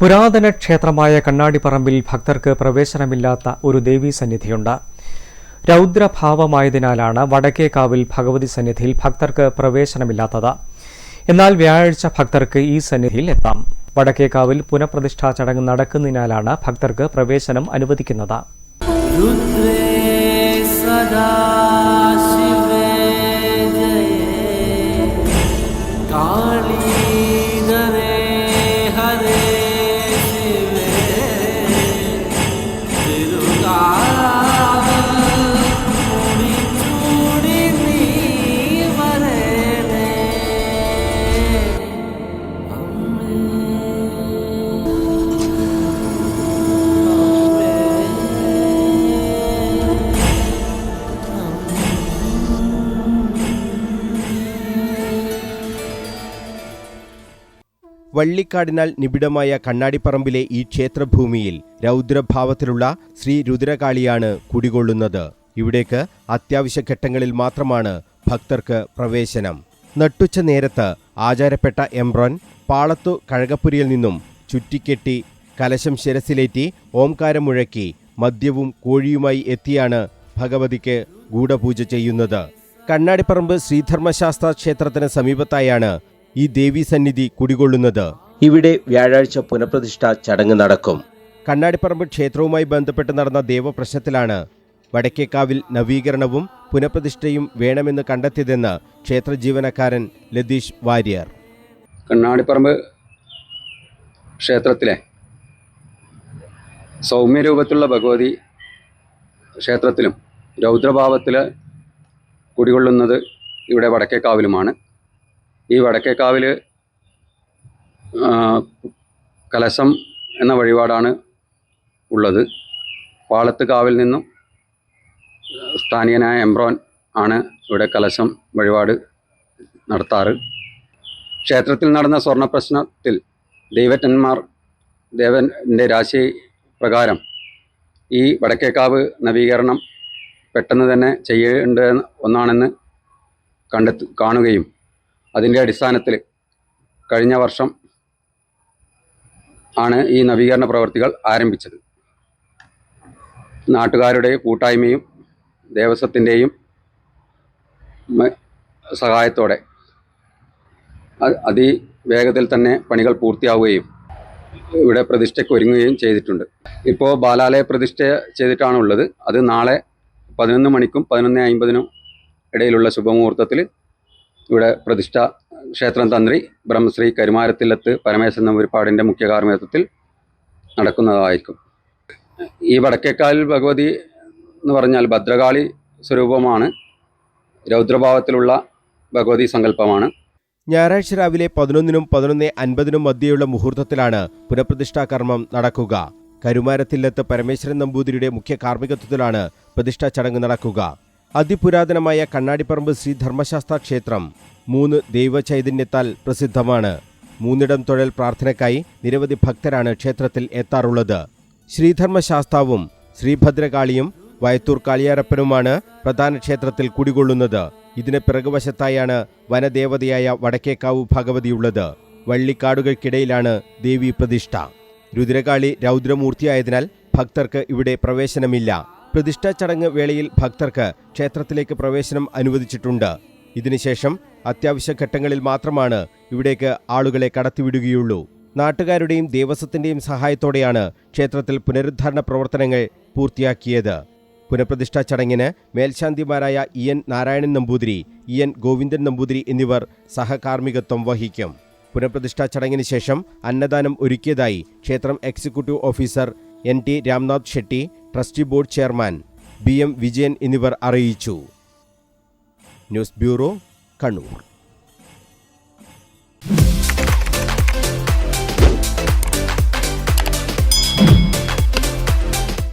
പുരാതന ക്ഷേത്രമായ കണ്ണാടിപ്പറമ്പിൽ ഭക്തർക്ക് പ്രവേശനമില്ലാത്ത ഒരു ദേവീ സന്നിധിയുണ്ട്. രൗദ്രഭാവമായതിനാലാണ് വടക്കേക്കാവിൽ ഭഗവതി സന്നിധിയിൽ ഭക്തർക്ക് പ്രവേശനമില്ലാത്തത്. എന്നാൽ വ്യാഴാഴ്ച ഭക്തർക്ക് ഈ സന്നിധിയിൽ എത്താം. വടക്കേക്കാവിൽ പുനഃപ്രതിഷ്ഠാ ചടങ്ങ് നടക്കുന്നതിനാലാണ് ഭക്തർക്ക് പ്രവേശനം അനുവദിക്കുന്നത്. സദാശിവേ വള്ളിക്കാടിനാൽ നിബിഡമായ കണ്ണാടിപ്പറമ്പിലെ ഈ ക്ഷേത്രഭൂമിയിൽ രൗദ്രഭാവത്തിലുള്ള ശ്രീ രുദ്രകാളിയാണ് കുടികൊള്ളുന്നത്. ഇവിടേക്ക് അത്യാവശ്യ ഘട്ടങ്ങളിൽ മാത്രമാണ് ഭക്തർക്ക് പ്രവേശനം. നട്ടുച്ച നേരത്ത് ആചാരപ്പെട്ട എംബ്രോൻ പാളത്തു കഴകപ്പുരിയിൽ നിന്നും ചുറ്റിക്കെട്ടി കലശം ശിരസിലേറ്റി ഓംകാരം മുഴക്കി മദ്യവും കോഴിയുമായി എത്തിയാണ് ഭഗവതിക്ക് ഗൂഢപൂജ ചെയ്യുന്നത്. കണ്ണാടിപ്പറമ്പ് ശ്രീധർമ്മശാസ്ത്ര ക്ഷേത്രത്തിന് സമീപത്തായാണ് ഈ ദേവീസന്നിധി കുടികൊള്ളുന്നത്. ഇവിടെ വ്യാഴാഴ്ച പുനഃപ്രതിഷ്ഠ ചടങ്ങ് നടക്കും. കണ്ണാടിപ്പറമ്പ് ക്ഷേത്രവുമായി ബന്ധപ്പെട്ട് നടന്ന ദേവപ്രശ്നത്തിലാണ് വടക്കേക്കാവിൽ നവീകരണവും പുനഃപ്രതിഷ്ഠയും വേണമെന്ന് കണ്ടെത്തിയതെന്ന് ക്ഷേത്ര ജീവനക്കാരൻ ലതീഷ് വാര്യർ. കണ്ണാടിപ്പറമ്പ് ക്ഷേത്രത്തിലെ സൗമ്യരൂപത്തിലുള്ള ഭഗവതി ക്ഷേത്രത്തിലും രൗദ്രഭാവത്തിൽ കുടികൊള്ളുന്നത് ഇവിടെ വടക്കേക്കാവിലുമാണ്. ഈ വടക്കേക്കാവിൽ കലശം എന്ന വഴിപാടാണ് ഉള്ളത്. പാളത്ത് കാവിൽ നിന്നും സ്ഥാനീയനായ എംബ്രോൻ ആണ് ഇവിടെ കലശം വഴിപാട് നടത്താറ്. ക്ഷേത്രത്തിൽ നടന്ന സ്വർണ പ്രശ്നത്തിൽ ദൈവറ്റന്മാർ ദേവന്റെ രാശി പ്രകാരം ഈ വടക്കേക്കാവ് നവീകരണം പെട്ടെന്ന് തന്നെ ചെയ്യേണ്ട ഒന്നാണെന്ന് കണ്ടെത്തു കാണുകയും അതിന്റെ അടിസ്ഥാനത്തിൽ കഴിഞ്ഞ വർഷം ആണ് ഈ നവീകരണ പ്രവർത്തികൾ ആരംഭിച്ചത്. നാട്ടുകാരുടെ കൂട്ടായ്മയും ദേവസ്വത്തിന്റെയും സഹായത്തോടെ അതി വേഗത്തിൽ തന്നെ പണികൾ പൂർത്തിയാവുകയും ഇവിടെ പ്രതിഷ്ഠയ്ക്ക് ഒരുങ്ങുകയും ചെയ്തിട്ടുണ്ട്. ഇപ്പോൾ ബാലാലയ പ്രതിഷ്ഠ ചെയ്തിട്ടാണുള്ളത്. അത് നാളെ പതിനൊന്ന് മണിക്കും പതിനൊന്ന് അമ്പതിനും ഇടയിലുള്ള ശുഭമുഹൂർത്തത്തിൽ ഇവിടെ പ്രതിഷ്ഠ ക്ഷേത്രം തന്ത്രി ബ്രഹ്മശ്രീ കരുമാരത്തില്ലത്ത് പരമേശ്വരൻ നമ്പൂരിപ്പാടിന്റെ മുഖ്യ കാർമ്മികത്വത്തിൽ നടക്കുന്നതായിരിക്കും. ഈ വടക്കേക്കാൽ ഭഗവതി എന്ന് പറഞ്ഞാൽ ഭദ്രകാളി സ്വരൂപമാണ്. രൗദ്രഭാവത്തിലുള്ള ഭഗവതി സങ്കല്പമാണ്. ഞായറാഴ്ച രാവിലെ പതിനൊന്നിനും പതിനൊന്ന് അൻപതിനും മധ്യയുള്ള മുഹൂർത്തത്തിലാണ് പുനഃപ്രതിഷ്ഠാ കർമ്മം നടക്കുക. കരുമാരത്തില്ലത്ത് പരമേശ്വരൻ നമ്പൂതിരിയുടെ മുഖ്യ കാർമ്മികത്വത്തിലാണ് പ്രതിഷ്ഠാ ചടങ്ങ് നടക്കുക. അതിപുരാതനമായ കണ്ണാടിപ്പറമ്പ് ശ്രീ ധർമ്മശാസ്ത്ര ക്ഷേത്രം മൂന്ന് ദൈവചൈതന്യത്താൽ പ്രസിദ്ധമാണ്. മൂന്നിടം തൊഴൽ പ്രാർത്ഥനയ്ക്കായി നിരവധി ഭക്തരാണ് ക്ഷേത്രത്തിൽ എത്താറുള്ളത്. ശ്രീധർമ്മശാസ്താവും ശ്രീഭദ്രകാളിയും വയത്തൂർ കാളിയാരപ്പനുമാണ് പ്രധാന ക്ഷേത്രത്തിൽ കുടികൊള്ളുന്നത്. ഇതിന് പിറകുവശത്തായാണ് വനദേവതയായ വടക്കേക്കാവ് ഭഗവതിയുള്ളത്. വള്ളിക്കാടുകൾക്കിടയിലാണ് ദേവി പ്രതിഷ്ഠ. രുദ്രകാളി രൗദ്രമൂർത്തിയായതിനാൽ ഭക്തർക്ക് ഇവിടെ പ്രവേശനമില്ല. പ്രതിഷ്ഠാ ചടങ്ങ് വേളയിൽ ഭക്തർക്ക് ക്ഷേത്രത്തിലേക്ക് പ്രവേശനം അനുവദിച്ചിട്ടുണ്ട്. ഇതിനുശേഷം അത്യാവശ്യ ഘട്ടങ്ങളിൽ മാത്രമാണ് ഇവിടേക്ക് ആളുകളെ കടത്തിവിടുകയുള്ളൂ. നാട്ടുകാരുടെയും ദേവസ്വത്തിന്റെയും സഹായത്തോടെയാണ് ക്ഷേത്രത്തിൽ പുനരുദ്ധാരണ പ്രവർത്തനങ്ങൾ പൂർത്തിയാക്കിയത്. പുനഃപ്രതിഷ്ഠാ ചടങ്ങിന് മേൽശാന്തിമാരായ E N Narayanan Namboothiri E N Govindan Namboothiri എന്നിവർ സഹകാർമ്മികത്വം വഹിക്കും. പുനഃപ്രതിഷ്ഠാ ചടങ്ങിന് ശേഷം അന്നദാനം ഒരുക്കിയതായി ക്ഷേത്രം executive officer N T Ramnath Shetty trustee board chairman B M Vijayan എന്നിവർ അറിയിച്ചു. News bureau Kannur.